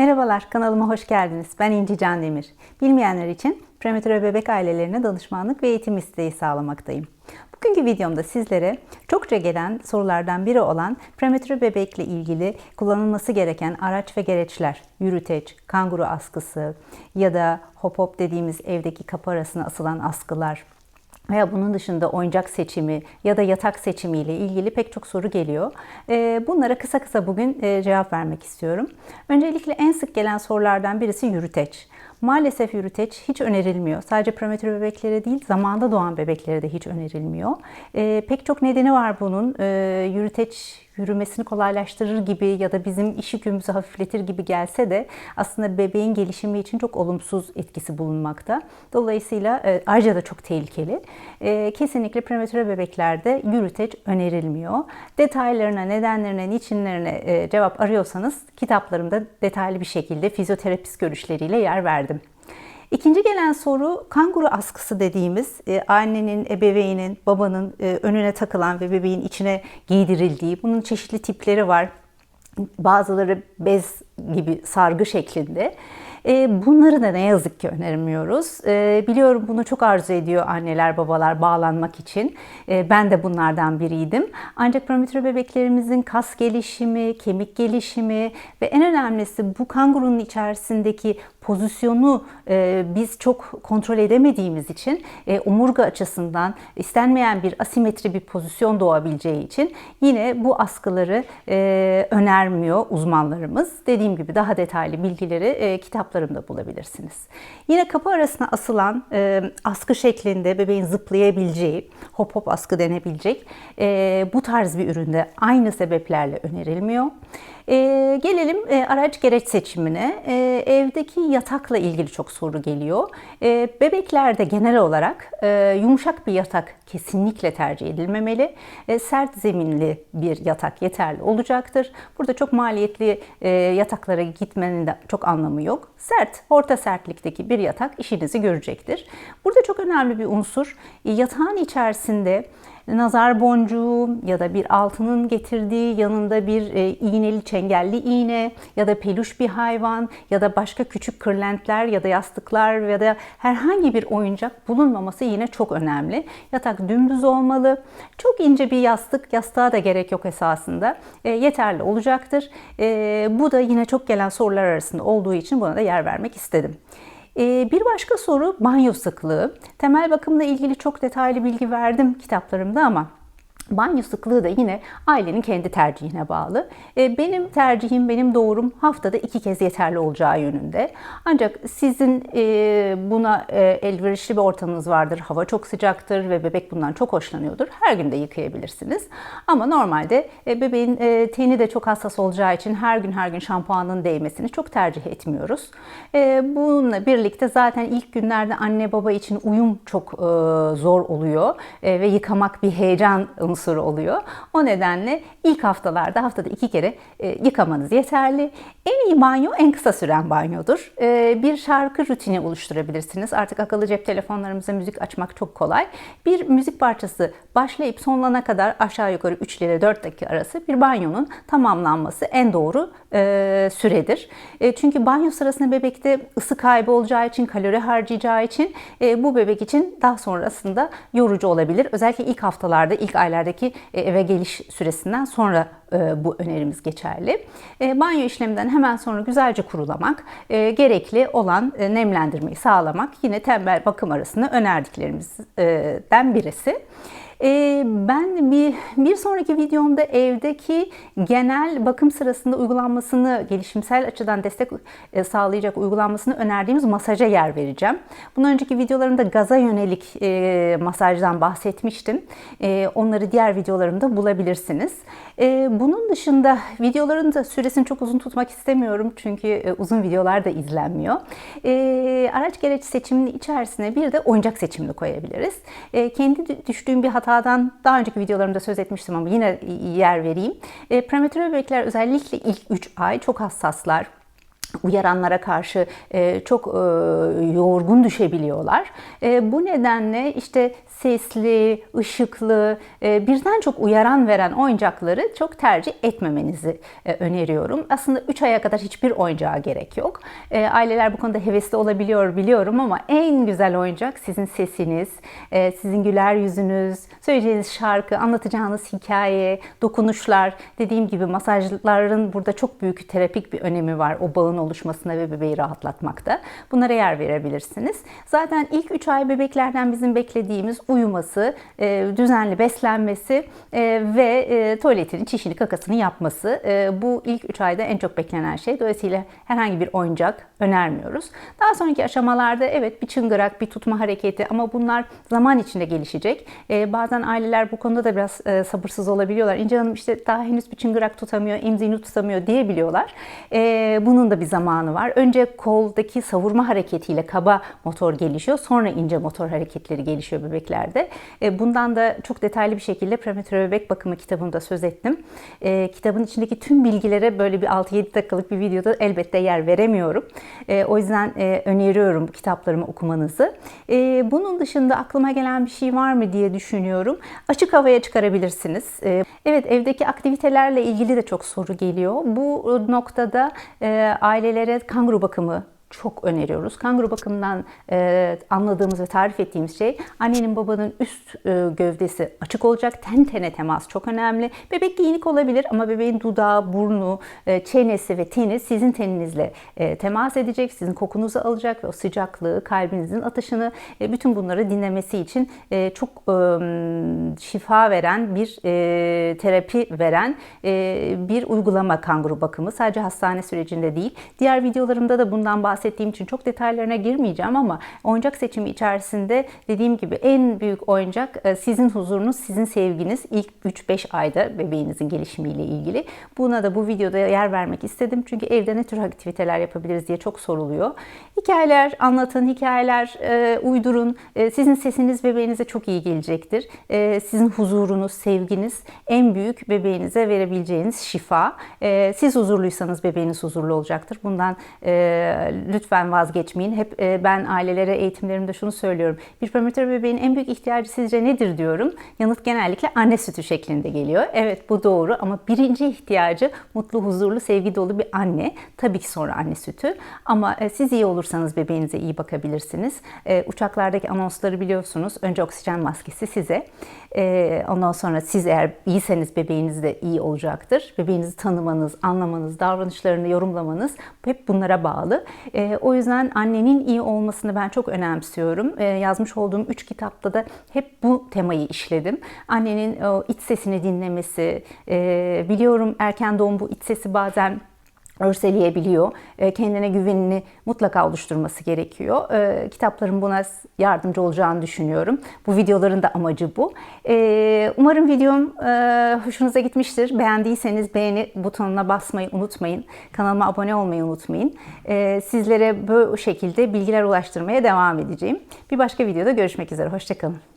Merhabalar, kanalıma hoş geldiniz. Ben İnci Can Demir. Bilmeyenler için prematüre bebek ailelerine danışmanlık ve eğitim isteği sağlamaktayım. Bugünkü videomda sizlere çokça gelen sorulardan biri olan prematüre bebekle ilgili kullanılması gereken araç ve gereçler, yürüteç, kanguru askısı ya da hop hop dediğimiz evdeki kapı arasına asılan askılar, veya bunun dışında oyuncak seçimi ya da yatak seçimi ile ilgili pek çok soru geliyor. Ee, bunlara kısa kısa bugün e, cevap vermek istiyorum. Öncelikle en sık gelen sorulardan birisi yürüteç. Maalesef yürüteç hiç önerilmiyor. Sadece prematür bebeklere değil, zamanda doğan bebeklere de hiç önerilmiyor. Ee, pek çok nedeni var bunun. Ee, yürüteç yürümesini kolaylaştırır gibi ya da bizim iş yükümüzü hafifletir gibi gelse de aslında bebeğin gelişimi için çok olumsuz etkisi bulunmakta. Dolayısıyla e, ayrıca da çok tehlikeli. E, kesinlikle prematüre bebeklerde yürüteç önerilmiyor. Detaylarına, nedenlerine, niçinlerine e, cevap arıyorsanız kitaplarımda detaylı bir şekilde fizyoterapist görüşleriyle yer verdim. İkinci gelen soru kanguru askısı dediğimiz e, annenin, ebeveynin, babanın e, önüne takılan ve bebeğin içine giydirildiği. Bunun çeşitli tipleri var. Bazıları bez gibi sargı şeklinde. E, bunları da ne yazık ki önermiyoruz. E, biliyorum bunu çok arzu ediyor anneler babalar bağlanmak için. E, ben de bunlardan biriydim. Ancak prematüre bebeklerimizin kas gelişimi, kemik gelişimi ve en önemlisi bu kangurunun içerisindeki pozisyonu biz çok kontrol edemediğimiz için omurga açısından istenmeyen bir asimetri bir pozisyon doğabileceği için yine bu askıları önermiyor uzmanlarımız. Dediğim gibi daha detaylı bilgileri kitap kitaplarımda bulabilirsiniz. Yine kapı arasına asılan e, askı şeklinde bebeğin zıplayabileceği, hop hop askı denebilecek e, bu tarz bir üründe aynı sebeplerle önerilmiyor. E, gelelim e, araç gereç seçimine. E, evdeki yatakla ilgili çok soru geliyor. E, bebeklerde genel olarak e, yumuşak bir yatak kesinlikle tercih edilmemeli. E, sert zeminli bir yatak yeterli olacaktır. Burada çok maliyetli e, yataklara gitmenin de çok anlamı yok. Sert, orta sertlikteki bir yatak işinizi görecektir. Burada çok önemli bir unsur yatağın içerisinde nazar boncuğu ya da bir altının getirdiği yanında bir e, iğneli çengelli iğne ya da peluş bir hayvan ya da başka küçük kırlentler ya da yastıklar ya da herhangi bir oyuncak bulunmaması yine çok önemli. Yatak dümdüz olmalı. Çok ince bir yastık, yastığa da gerek yok esasında. E, yeterli olacaktır. E, bu da yine çok gelen sorular arasında olduğu için buna da yer vermek istedim. Ee, bir başka soru banyo sıklığı. Temel bakımla ilgili çok detaylı bilgi verdim kitaplarımda ama Banyo sıklığı da yine ailenin kendi tercihine bağlı. E, benim tercihim, benim doğrum haftada iki kez yeterli olacağı yönünde. Ancak sizin e, buna e, elverişli bir ortamınız vardır, hava çok sıcaktır ve bebek bundan çok hoşlanıyordur. Her gün de yıkayabilirsiniz. Ama normalde bebeğin teni de çok hassas olacağı için her gün her gün şampuanın değmesini çok tercih etmiyoruz. Bununla birlikte zaten ilk günlerde anne baba için uyum çok zor oluyor ve yıkamak bir heyecan oluyor. O nedenle ilk haftalarda haftada iki kere e, yıkamanız yeterli. En iyi banyo en kısa süren banyodur. E, bir şarkı rutini oluşturabilirsiniz. Artık akıllı cep telefonlarımıza müzik açmak çok kolay. Bir müzik parçası başlayıp sonlanana kadar aşağı yukarı 3 ile 4 dakika arası bir banyonun tamamlanması en doğru e, süredir. E, çünkü banyo sırasında bebekte ısı kaybı olacağı için, kalori harcayacağı için e, bu bebek için daha sonrasında yorucu olabilir. Özellikle ilk haftalarda, ilk aylardaki e, eve geliş süresinden sonra e, bu önerimiz geçerli. E, banyo işleminden hemen sonra güzelce kurulamak, gerekli olan nemlendirmeyi sağlamak yine tembel bakım arasında önerdiklerimizden birisi. Ee, ben bir, bir sonraki videomda evdeki genel bakım sırasında uygulanmasını, gelişimsel açıdan destek e, sağlayacak uygulanmasını önerdiğimiz masaja yer vereceğim. Bundan önceki videolarımda gaza yönelik e, masajdan bahsetmiştim. E, onları diğer videolarımda bulabilirsiniz. Bunun dışında videoların da süresini çok uzun tutmak istemiyorum çünkü uzun videolar da izlenmiyor. Araç gereç seçiminin içerisine bir de oyuncak seçimini koyabiliriz. Kendi düştüğüm bir hata hatadan daha önceki videolarımda söz etmiştim ama yine yer vereyim. E, prematüre bebekler özellikle ilk 3 ay çok hassaslar uyaranlara karşı e, çok e, yorgun düşebiliyorlar. E, bu nedenle işte sesli, ışıklı, birden çok uyaran veren oyuncakları çok tercih etmemenizi öneriyorum. Aslında 3 aya kadar hiçbir oyuncağa gerek yok. Aileler bu konuda hevesli olabiliyor biliyorum ama en güzel oyuncak sizin sesiniz, sizin güler yüzünüz, söyleyeceğiniz şarkı, anlatacağınız hikaye, dokunuşlar. Dediğim gibi masajların burada çok büyük terapik bir önemi var o bağın oluşmasına ve bebeği rahatlatmakta. Bunlara yer verebilirsiniz. Zaten ilk 3 ay bebeklerden bizim beklediğimiz uyuması, e, düzenli beslenmesi e, ve e, tuvaletini, çişini, kakasını yapması. Bu ilk 3 ayda en çok beklenen şey. Dolayısıyla herhangi bir oyuncak önermiyoruz. Daha sonraki aşamalarda evet bir çıngırak, bir tutma hareketi ama bunlar zaman içinde gelişecek. Bazen aileler bu konuda da biraz sabırsız olabiliyorlar. İnce Hanım işte daha henüz bir çıngırak tutamıyor, emziğini tutamıyor diyebiliyorlar. Bunun da bir zamanı var. Önce koldaki savurma hareketiyle kaba motor gelişiyor. Sonra ince motor hareketleri gelişiyor bebeklerde. Bundan da çok detaylı bir şekilde prematüre bebek bakımı kitabında söz ettim. Kitabın içindeki tüm bilgilere böyle bir 6-7 dakikalık bir videoda elbette yer veremiyorum. O yüzden öneriyorum kitaplarımı okumanızı. Bunun dışında aklıma gelen bir şey var mı diye düşünüyorum. Açık havaya çıkarabilirsiniz. Evet evdeki aktivitelerle ilgili de çok soru geliyor. Bu noktada ailelere kanguru bakımı çok öneriyoruz. Kanguru bakımından e, anladığımız ve tarif ettiğimiz şey annenin babanın üst e, gövdesi açık olacak. Ten tene temas çok önemli. Bebek giyinik olabilir ama bebeğin dudağı, burnu, e, çenesi ve teni sizin teninizle e, temas edecek. Sizin kokunuzu alacak ve o sıcaklığı, kalbinizin atışını e, bütün bunları dinlemesi için e, çok e, şifa veren bir e, terapi veren e, bir uygulama kanguru bakımı. Sadece hastane sürecinde değil. Diğer videolarımda da bundan bahsediyorum bahsettiğim için çok detaylarına girmeyeceğim ama oyuncak seçimi içerisinde dediğim gibi en büyük oyuncak e, sizin huzurunuz, sizin sevginiz ilk 3-5 ayda bebeğinizin gelişimiyle ilgili. Buna da bu videoda yer vermek istedim. Çünkü evde ne tür aktiviteler yapabiliriz diye çok soruluyor. Hikayeler anlatın, hikayeler e, uydurun. E, sizin sesiniz bebeğinize çok iyi gelecektir. Sizin huzurunuz, sevginiz en büyük bebeğinize verebileceğiniz şifa. Siz huzurluysanız bebeğiniz huzurlu olacaktır. Bundan lütfen vazgeçmeyin. Hep e, ben ailelere eğitimlerimde şunu söylüyorum. Bir prematür bebeğin en büyük ihtiyacı sizce nedir diyorum. Yanıt genellikle anne sütü şeklinde geliyor. Evet bu doğru ama birinci ihtiyacı mutlu, huzurlu, sevgi dolu bir anne. Tabii ki sonra anne sütü. Ama e, siz iyi olursanız bebeğinize iyi bakabilirsiniz. E, uçaklardaki anonsları biliyorsunuz. Önce oksijen maskesi size. Ondan sonra siz eğer iyiyseniz bebeğiniz de iyi olacaktır. Bebeğinizi tanımanız, anlamanız, davranışlarını yorumlamanız hep bunlara bağlı. E, o yüzden annenin iyi olmasını ben çok önemsiyorum. E, yazmış olduğum üç kitapta da hep bu temayı işledim. Annenin o iç sesini dinlemesi, e, biliyorum erken doğum bu iç sesi bazen örseleyebiliyor. E, kendine güvenini mutlaka oluşturması gerekiyor. E, kitapların buna yardımcı olacağını düşünüyorum. Bu videoların da amacı bu. E, umarım videom hoşunuza gitmiştir. Beğendiyseniz beğeni butonuna basmayı unutmayın. Kanalıma abone olmayı unutmayın. Sizlere bu şekilde bilgiler ulaştırmaya devam edeceğim. Bir başka videoda görüşmek üzere. Hoşçakalın.